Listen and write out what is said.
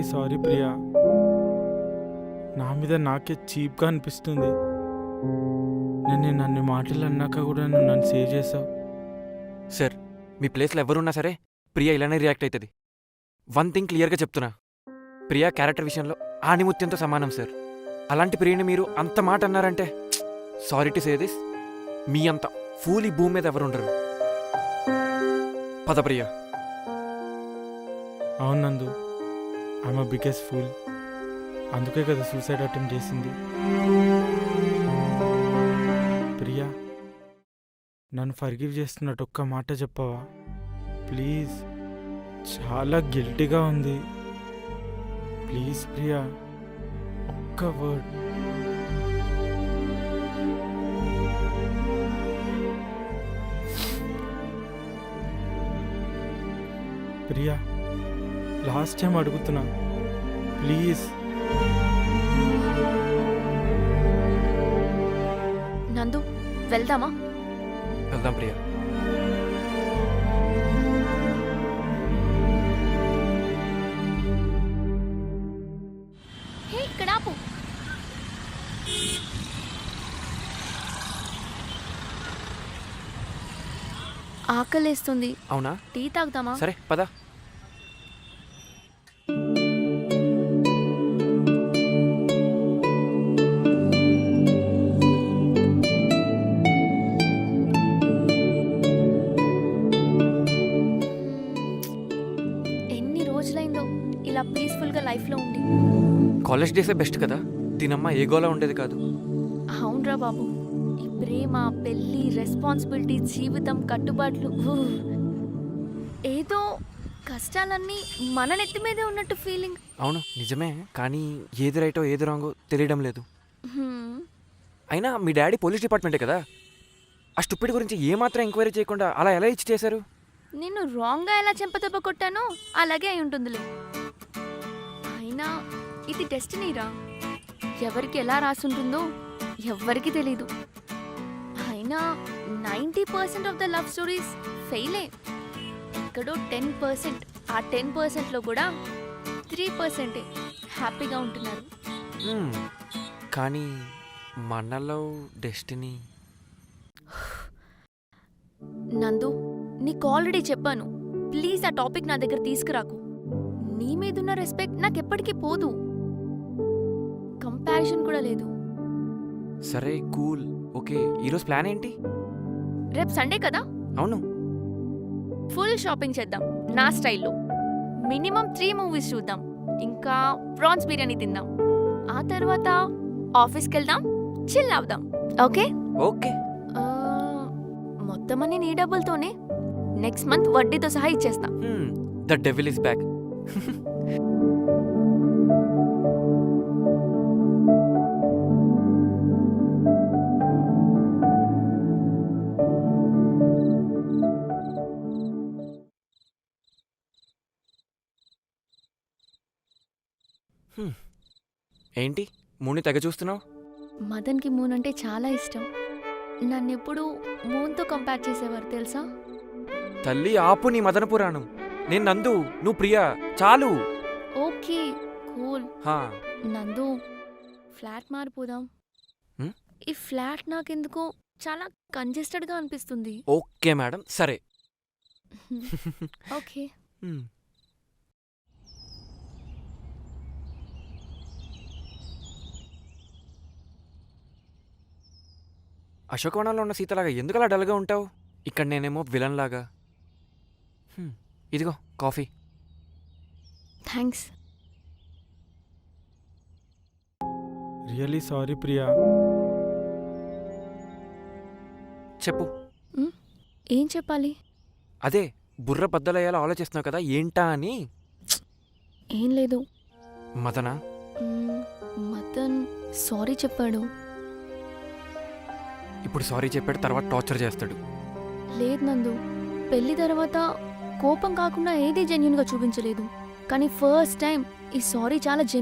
Really sorry Priya. నా మీద నాకే చీప్గా అనిపిస్తుంది. నేను నిన్ను మాటలు అన్నాక కూడా నువ్వు నన్ను సేవ్ చేసావు. సార్ మీ ప్లేస్లో ఎవరున్నా సరే ప్రియా ఇలానే రియాక్ట్ అవుతుంది వన్ థింగ్ క్లియర్గా చెప్తున్నా. ప్రియా క్యారెక్టర్ విషయంలో ఆణిముత్యంతో సమానం సార్. అలాంటి ప్రియని మీరు అంత మాట అన్నారంటే సారీ టు సే దిస్ మీ అంత ఫూల్ ఈ భూమి మీద ఎవరుండరు పద ప్రియా. అవును నందు ఆమె బిగ్గెస్ట్ ఫూల్ అందుకే కదా సూసైడ్ అటెంప్ట్ చేసింది. ప్రియా నన్ను ఫర్గివ్ చేస్తున్నట్టు ఒక్క మాట చెప్పవా? ప్లీజ్ చాలా గిల్టీగా ఉంది. ప్లీజ్ ప్రియా ఒక్క వర్డ్ ప్రియా లాస్ట్ టైం అడుగుతున్నా ప్లీజ్. నందు వెళ్దామా? వెళ్దాం ప్రియా. ఇక్కడ ఆపు. ఆకలేస్తుంది. అవునా? టీ తాగుదామా? సరే పద. కాలేజ్ డేసే బెస్ట్ కదా? దీనమ్మ ఏ గోలా ఉండేది కాదు. అవునరా బాబు. ఈ ప్రేమ పెళ్ళి రెస్పాన్సిబిలిటీ జీవితం కట్టుబాట్లు ఊ. ఏదో కష్టాలన్నీ మన నెత్తి మీదే ఉన్నట్టు ఫీలింగ్ అవును నిజమే. కానీ ఏది రైటో ఏది రాంగో తెలియడం లేదు. అయినా మీ డాడీ పోలీస్ డిపార్ట్మెంటే కదా? ఆ స్టూపిడ్ గురించి ఏమాత్రం ఎంక్వైరీ చేయకుండా అలా ఎలా ఇచ్చి చేశారు? నిన్ను రాంగ్గా ఎలా చెంపదెబ్బ కొట్టానో అలాగే అయి ఉంటుందిలే. అయినా ఇది డెస్టినీరా? ఎవరికి ఎలా రాసుంటుందో ఎవ్వరికి తెలీదు. అయినా ninety percent of the love stories ఫెయిలే. ఎక్కడో టెన్ పర్సెంట్ ఆ టెన్ పర్సెంట్లో కూడా త్రీ పర్సెంటే హ్యాపీగా ఉంటున్నారు. కానీ మనలో డెస్టినీ? నందు నీకు ఆల్రెడీ చెప్పాను. ప్లీజ్ ఆ టాపిక్ నా దగ్గర తీసుకురాకు. నీ మీదున్న రెస్పెక్ట్ నాకు ఎప్పటికీ పోదు. కంపారిజన్ కూడా లేదు. సరే కూల్. ఓకే ఈరోజు ప్లాన్ ఏంటి? రేపు సండే కదా? అవును. ఫుల్ షాపింగ్ చేద్దాం నా స్టైల్లో. మినిమం త్రీ మూవీస్ చూద్దాం ఇంకా ప్రాన్స్ బిర్యానీ తిందాం. ఆ తర్వాత ఆఫీస్కి వెళ్దాం చిల్ అవుదాం ఓకే? ఓకే. మొత్తం అన్ని నీ డబ్బులతోనే నెక్స్ట్ మంత్ వడ్డీతో సహా ఇచ్చేస్తా. ద డెవిల్ ఇస్ బ్యాక్ ఏంటి? మూని తెగ చూస్తున్నావు? మదన్కి మూన్ అంటే చాలా ఇష్టం. నన్నెప్పుడు మూన్తో కంపేర్ చేసేవారు తెలుసా? తల్లి ఆపు నీ మదన పురాణం. నేను నందు నువ్వు ప్రియా చాలు. Okay cool. హా. నందు ఫ్లాట్ మారిపోదాం. హ్మ్? ఈ ఫ్లాట్ నాకెందుకో చాలా కంజెస్టెడ్గా అనిపిస్తుంది. Okay madam. సరే. ఓకే. హ్మ్. అశోకవనంలో ఉన్న సీతలాగా ఎందుకు అలా డల్గా ఉంటావు? ఇక్కడ నేనేమో విలన్ లాగా హ్మ్, ఇదిగో coffee. Thanks really sorry Priya. చెప్పు. ఏం చెప్పాలి? అదే బుర్ర బద్దలయ్యేలా ఆలోచిస్తున్నావు కదా ఏంటా అని? ఏం లేదు. మదన? మదన్ సారీ చెప్పాడు. ఇప్పుడు సారీ చెప్పాడు తర్వాత టార్చర్ చేస్తాడు. లేదు నందు. పెళ్ళి తర్వాత కోపం కాకుండా ఏదీ జెన్యున్గా చూపించలేదు. కానీ ఫస్ట్ టైం ఈ సారీ చాలా